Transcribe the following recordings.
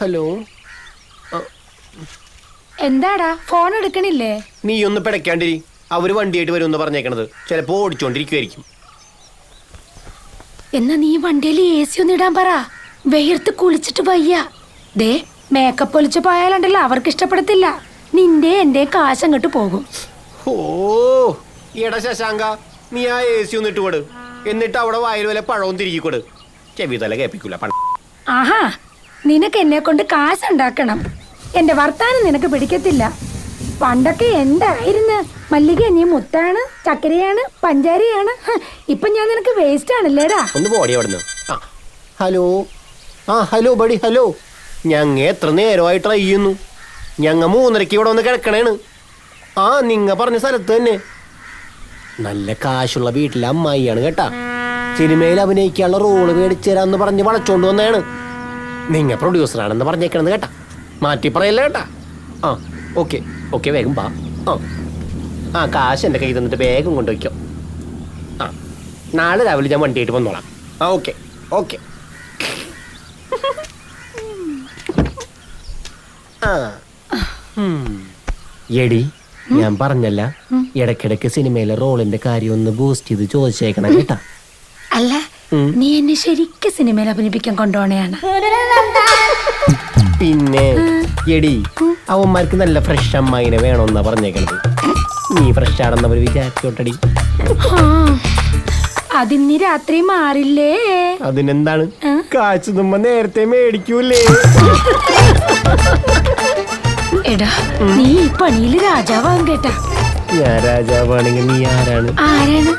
Hello എന്താടാ? Phone എടുക്കണില്ലേ? നീ ഒന്ന് പിടയ്ക്കാണ്ടിരി അവർ വണ്ടിയായിട്ട് വരുമെന്ന് പറഞ്ഞേക്കണത്. ചിലപ്പോ ഓടിച്ചോണ്ടിരിക്കുവായിരിക്കും. എന്നാ നീ വണ്ടിയിൽ എ സി ഒന്ന് ഇടാൻ പറ. വെയർത്ത് കുളിച്ചിട്ട് വയ്യ. ദേ മേക്കപ്പ് ഒലിച്ചു പോയാലുണ്ടല്ലോ അവർക്ക് ഇഷ്ടപ്പെടത്തില്ല. നിന്റെ എന്റെ കാശ് അങ്ങോട്ട് പോകും. ഓ എടാ ശശാങ്ക നീ ആ എ സി ഒന്ന് ഇട്ടുകൊട്. എന്നിട്ട് അവിടെ വായിൽ വല്ല പഴവും തിരികെ കൊടു ചെവി തല കേൾപ്പിക്കൂല പണ. ആഹാ നിനക്ക് എന്നെ കൊണ്ട് കാശ് ഉണ്ടാക്കണം എന്റെ വർത്താനം നിനക്ക് പിടിക്കത്തില്ല. പണ്ടൊക്കെ എന്തായിരുന്നു? മല്ലിക നീ മുത്താണ് ചക്കരയാണ് പഞ്ചാരിയാണ്. ഇപ്പൊ ഞാൻ നിനക്ക് വേസ്റ്റ് ആണല്ലേടാ. ഒന്ന് പോടി അവിടുന്ന്. ആ ഹലോ. ആ ഹലോ ബടി ഹലോ. ഞങ്ങ എത്ര നേരമായിട്ട് ട്രൈ ചെയ്യുന്നു ഞങ്ങ മൂന്നരക്ക് ഇവിടെ വന്ന് കിടക്കണേണ്. ആ നിങ്ങ പറഞ്ഞ സ്ഥലത്ത് തന്നെ. നല്ല കാശുള്ള വീട്ടിലെ അമ്മായിയാണ് കേട്ടാ. സിനിമയിൽ അഭിനയിക്കാനുള്ള റോൾ മേടിച്ചു തരാമെന്ന് പറഞ്ഞ് വളച്ചോണ്ട് വന്നതാണ്. നിങ്ങ പ്രൊഡ്യൂസറാണെന്ന് പറഞ്ഞേക്കണെന്ന് കേട്ടാ. മാറ്റി പറയല്ലേ കേട്ടാ. ആ ഓക്കെ ഓക്കെ വേഗം പാ ആ ആ കാശ് എന്റെ കയ്യിൽ തന്നിട്ട് വേഗം കൊണ്ടുവയ്ക്കോ ആ നാളെ രാവിലെ ഞാൻ വണ്ടിയായിട്ട് വന്നോളാം. ആ ഓക്കെ ഓക്കെ ആ എടി ഞാൻ പറഞ്ഞല്ല. ഇടക്കിടക്ക് സിനിമയിലെ റോളിന്റെ കാര്യം ഒന്ന് ബൂസ്റ്റ് ചെയ്ത് ചോദിച്ചേക്കണം കേട്ടാ. അല്ല നീ എന്നെ ശരിക്കും സിനിമയിൽ അഭിനയിപ്പിക്കാൻ കൊണ്ടുപോണയാണ് പിന്നെ എടി അവന്മാർക്ക് നല്ല ഫ്രഷ് അമ്മായിനെ വേണമെന്നാ പറഞ്ഞേക്കണത്. നീ ഫ്രഷ് ആണെന്ന് അവർ വിചാരിച്ചോട്ടടി. അതിന്ന് രാത്രി മാറില്ലേ? അതിനെന്താണ്? കാച്ചു നേരത്തെ മേടിക്കൂലേ. എടാ നീ ഈ പണിയിൽ രാജാവാകും കേട്ടാ ഞാൻ രാജാവാണെങ്കിൽ നീ ആരാണ് ആരാണ്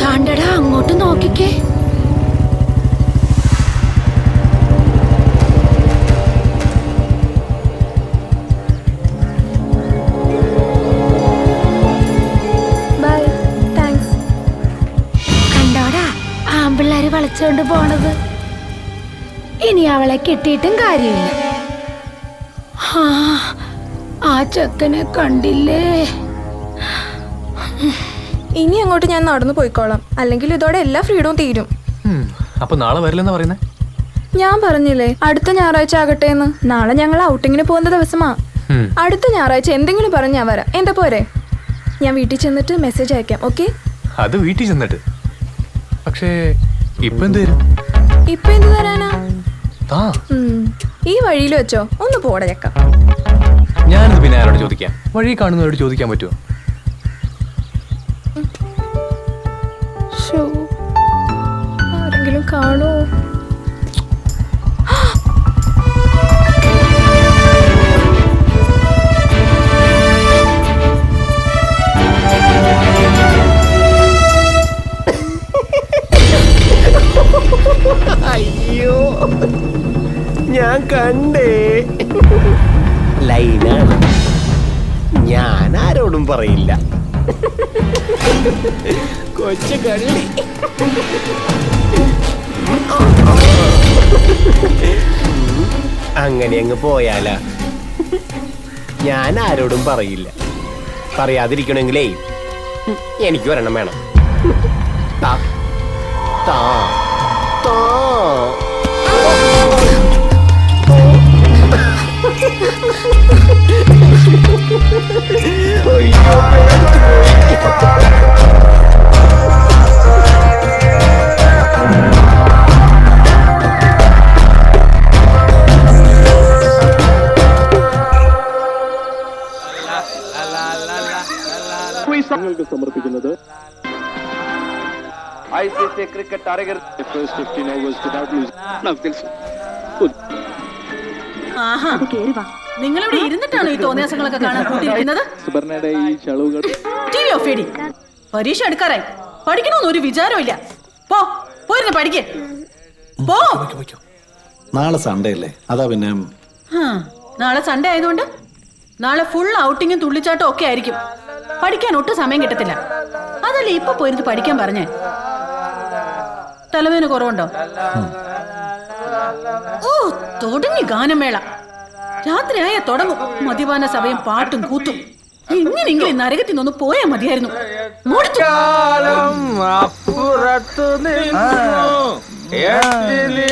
താണ്ടടാ അങ്ങോട്ട് നോക്കിക്കേ വളച്ചോണ്ട് പോണത്. ഇനി അവളെ കെട്ടിയിട്ടും കാര്യമില്ല. ആ, ആ ചെക്കനെ കണ്ടില്ലേ? ഇനി അങ്ങോട്ട് ഞാൻ നടന്നു പോയിക്കോളാം. അല്ലെങ്കിൽ ഇതോടെ എല്ലാ ഫ്രീഡവും തീരും. അപ്പൊ നാളെ വരില്ലെന്ന് പറയുന്നേ? ഞാൻ പറഞ്ഞില്ലേ അടുത്ത ഞായറാഴ്ച ആകട്ടെ എന്ന് നാളെ ഞങ്ങൾ ഔട്ടിങ്ങിന് പോകുന്ന ദിവസമാ. അടുത്ത ഞായറാഴ്ച എന്തെങ്കിലും പറഞ്ഞ് ഞാൻ വരാം. എന്താ പോരെ? ഞാൻ വീട്ടിൽ ചെന്നിട്ട് മെസ്സേജ് അയക്കാം ഓക്കെ അത് വീട്ടിൽ ചെന്നിട്ട്. പക്ഷേ ഇപ്പൊ എന്ത് തരും ഇപ്പൊ എന്ത് തരാനാ ഈ വഴിയിൽ വെച്ചോ. ഒന്ന് പോടെ ചക്ക. ഞാനിത് പിന്നെ ആരോട് ചോദിക്കാം? വഴി കാണുന്നവരോട് ചോദിക്കാൻ പറ്റുമോ ആരെങ്കിലും കാണോ ഞാൻ കണ്ടേ. ലൈനാണ്. ഞാൻ ആരോടും പറയില്ല. കൊച്ചു കള്ളി. അങ്ങനെ അങ്ങ് പോയാലാ. ഞാൻ ആരോടും പറയില്ല. പറയാതിരിക്കണമെങ്കിലേ എനിക്ക് ഒരെണ്ണം വേണം. താ താ. നിങ്ങൾക്ക് സമർപ്പിക്കുന്നത് I C C cricket അരങ്ങർ first fifteen overs without music അത് കേറി വാ. നിങ്ങളിവിടെ ഇരുന്നിട്ടാണോ ഈ തോന്നിയാസങ്ങളൊക്കെ കാണാൻ കൂട്ടിയിരിക്കുന്നത്? സുബർണയുടെ ഈ ചളുകൾ ടി വി പരീക്ഷ എടുക്കാറായി. പഠിക്കണമെന്ന് ഒരു വിചാരമില്ല പോ പോയിരുന്നു പഠിക്കേ. പോ. നാളെ സൺഡേ അല്ലേ? അതാ പിന്നെ ആ, നാളെ സൺഡേ ആയതുകൊണ്ട് നാളെ ഫുൾ ഔട്ടിങ്ങും തുള്ളിച്ചാട്ടം ഒക്കെ ആയിരിക്കും. പഠിക്കാൻ ഒട്ടും സമയം കിട്ടത്തില്ല. അതല്ലേ ഇപ്പൊ പോയിരുന്നു പഠിക്കാൻ പറഞ്ഞേ? തലവേദന കുറവുണ്ടോ? ഓ തൊടങ്ങി ഗാനമേള. രാത്രിയായ തുടങ്ങും. മദ്യപാന സഭയും പാട്ടും കൂത്തും. എങ്ങനെയെങ്കിലും നരകത്തിൽ നിന്ന് പോയാൽ മതിയായിരുന്നു. അപ്പുറത്തു നിന്നു. എത്തിലി,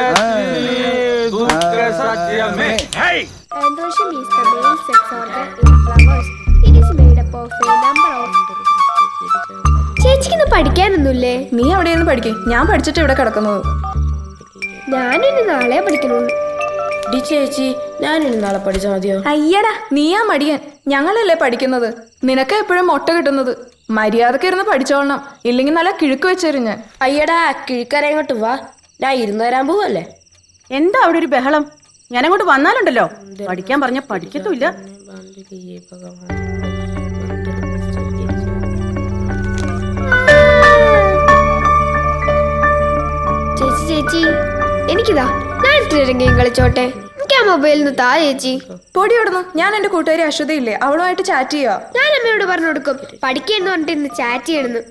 എത്തിലി, ദുഃഖ സത്യമേ ഹൈ Androgen is the main sex organ in flowers. It is made up of a number of. ചേച്ചിക്ക് പഠിക്കാനൊന്നുമില്ലേ? നീ അവിടെ നിന്ന് പഠിക്കേ? ഞാൻ പഠിച്ചിട്ട് ഇവിടെ കിടക്കുന്നത്. ഞാനിനി നാളെ പഠിക്കണുള്ളൂ. ഡി ചേച്ചി ഞാനിനി നാളെ പഠിച്ചാൽ മതിയോ? അയ്യടാ നീയാ മടിയൻ. ഞങ്ങളല്ലേ പഠിക്കുന്നത്. നിനക്ക് എപ്പോഴും മുട്ട കിട്ടുന്നത്. മര്യാദയ്ക്ക് ഇരുന്ന് പഠിച്ചോളണം. ഇല്ലെങ്കിൽ നല്ല കിഴുക്ക് വെച്ചേരും ഞാൻ. അയ്യടാ കിഴുക്കരങ്ങോട്ട് വാ. ഞാൻ ഇരുന്ന് തരാൻ പോവല്ലേ? എന്താ അവിടെ ഒരു ബഹളം? ഞാൻ അങ്ങോട്ട് വന്നാലുണ്ടല്ലോ പഠിക്കാൻ പറഞ്ഞ പഠിക്കത്തുമില്ല. ചേച്ചി ചേച്ചി. എനിക്കിതാ. ഞാൻ ഗെയിം കളിച്ചോട്ടെ. എനിക്ക് ആ മൊബൈലിൽ നിന്ന് താ ചേച്ചി. പൊടി വിടുന്നു ഞാൻ എന്റെ കൂട്ടുകാരി അശ്വതയില്ലേ? അവളുമായിട്ട് ചാറ്റ് ചെയ്യുക ഞാൻ അമ്മയോട് പറഞ്ഞു കൊടുക്കും. പഠിക്കുന്നു പറഞ്ഞിട്ട് ഇന്ന് ചാറ്റ് ചെയ്യുന്നു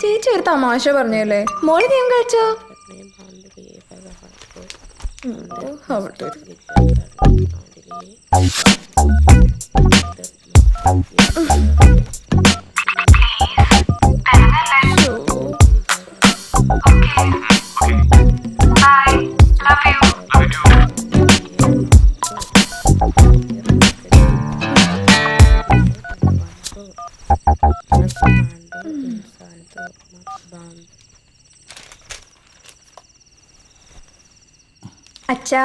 ചേച്ചി ഒരു തമാശ പറഞ്ഞല്ലേ? മോൾ ഗെയിം കളിച്ചോ? അവിടെ അച്ഛാ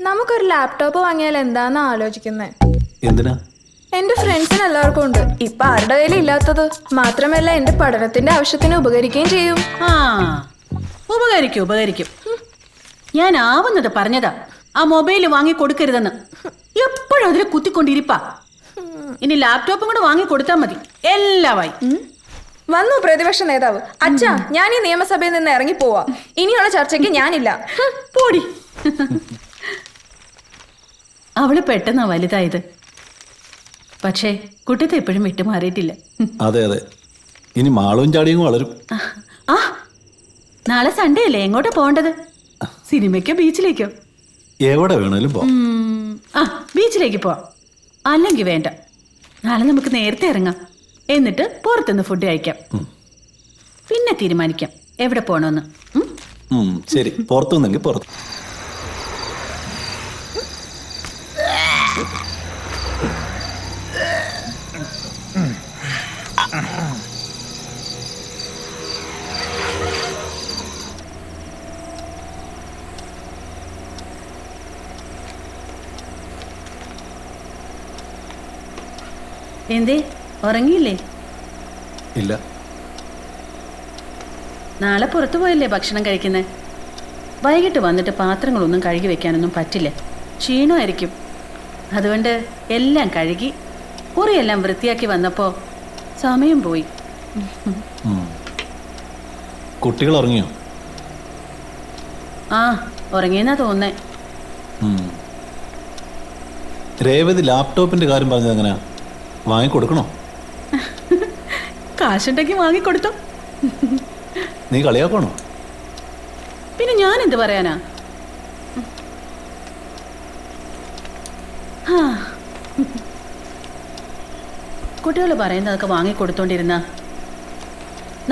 നമുക്കൊരു ലാപ്ടോപ്പ് വാങ്ങിയാൽ എന്താന്ന് ആലോചിക്കുന്നേ? എന്തിനാ? എന്റെ ഫ്രണ്ട്സിന് എല്ലാവർക്കും ഉണ്ട്. ഇപ്പൊ ആരുടെ കയ്യിലും ഇല്ലാത്തത്? മാത്രമല്ല എന്റെ പഠനത്തിന്റെ ആവശ്യത്തിന് ഉപകരിക്കുകയും ചെയ്യും. ആ ഉപകരിക്കും ഉപകരിക്കും. ഞാൻ ആവുന്നത് പറഞ്ഞതാ. ആ മൊബൈൽ വാങ്ങി കൊടുക്കരുതെന്ന്. എപ്പോഴും അതിൽ കുത്തിക്കൊണ്ടിരിപ്പാ. ഇനി ലാപ്ടോപ്പും കൂടെ വാങ്ങി കൊടുത്താൽ മതി. എല്ലാമായി വന്നു പ്രതിപക്ഷ നേതാവ്. അച്ഛാ ഞാൻ ഈ നിയമസഭയിൽ നിന്ന് ഇറങ്ങി പോവാ. ഇനിയുള്ള ചർച്ചയ്ക്ക് ഞാനില്ല. പോടി. അവൾ പെട്ടെന്നാ വലുതായത്. പക്ഷേ കുട്ടിത്തെ എപ്പോഴും വിട്ടുമാറിയിട്ടില്ല അതെ അതെ. ഇനി മാളവും ചാടിയും വളരും. ആ നാളെ സൺഡേ അല്ലേ? എങ്ങോട്ടാ പോകേണ്ടത്? സിനിമയ്ക്കോ ബീച്ചിലേക്കോ? എവിടെ വേണേലും പോ ആ ബീച്ചിലേക്ക് പോവാം. അല്ലെങ്കിൽ വേണ്ട. നാളെ നമുക്ക് നേരത്തെ ഇറങ്ങാം. എന്നിട്ട് പുറത്തുനിന്ന് ഫുഡ് കഴിക്കാം. പിന്നെ തീരുമാനിക്കാം. എവിടെ പോകണമെന്ന് ശരി. പുറത്തു നിന്നെങ്കിൽ പുറത്ത്. എന്തേ? ഉറങ്ങിയില്ലേ? ഇല്ല. നാളെ പുറത്തു പോയല്ലേ ഭക്ഷണം കഴിക്കുന്നത് വൈകിട്ട് വന്നിട്ട് പാത്രങ്ങളൊന്നും കഴുകി വെക്കാനൊന്നും പറ്റില്ല. ക്ഷീണമായിരിക്കും. അതുകൊണ്ട് എല്ലാം കഴുകി കുറിയെല്ലാം വൃത്തിയാക്കി വന്നപ്പോൾ സമയം പോയി. കുട്ടികൾ ഉറങ്ങിയോ? ആ ഉറങ്ങിയെന്നാ തോന്നേ. രേവതി ലാപ്ടോപ്പിന്റെ കാര്യം പറഞ്ഞത് എങ്ങനെയാ? വാങ്ങിക്കൊടുക്കണോ? കാശുണ്ടെങ്കിൽ വാങ്ങിക്കൊടുത്തു. നീ കളിയാക്കണോ പിന്നെ ഞാൻ എന്ത് പറയാനാ കുട്ടികൾ പറയുന്നതൊക്കെ വാങ്ങിക്കൊടുത്തോണ്ടിരുന്ന.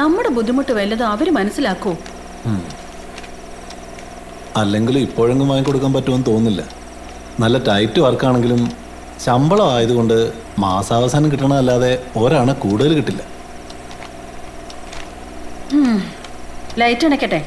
നമ്മുടെ ബുദ്ധിമുട്ട് വല്ലതും അവർ മനസ്സിലാക്കൂ. അല്ലെങ്കിലും ഇപ്പോഴെങ്കിലും വാങ്ങിക്കൊടുക്കാൻ പറ്റുമെന്ന് തോന്നുന്നില്ല. നല്ല ടൈറ്റ് വർക്കാണെങ്കിലും ശമ്പളം ആയതുകൊണ്ട് മാസാവസാനം കിട്ടണമല്ലാതെ ഒരാണ് കൂടുതൽ കിട്ടില്ല. ലൈറ്റ് അണയ്ക്കട്ടെ.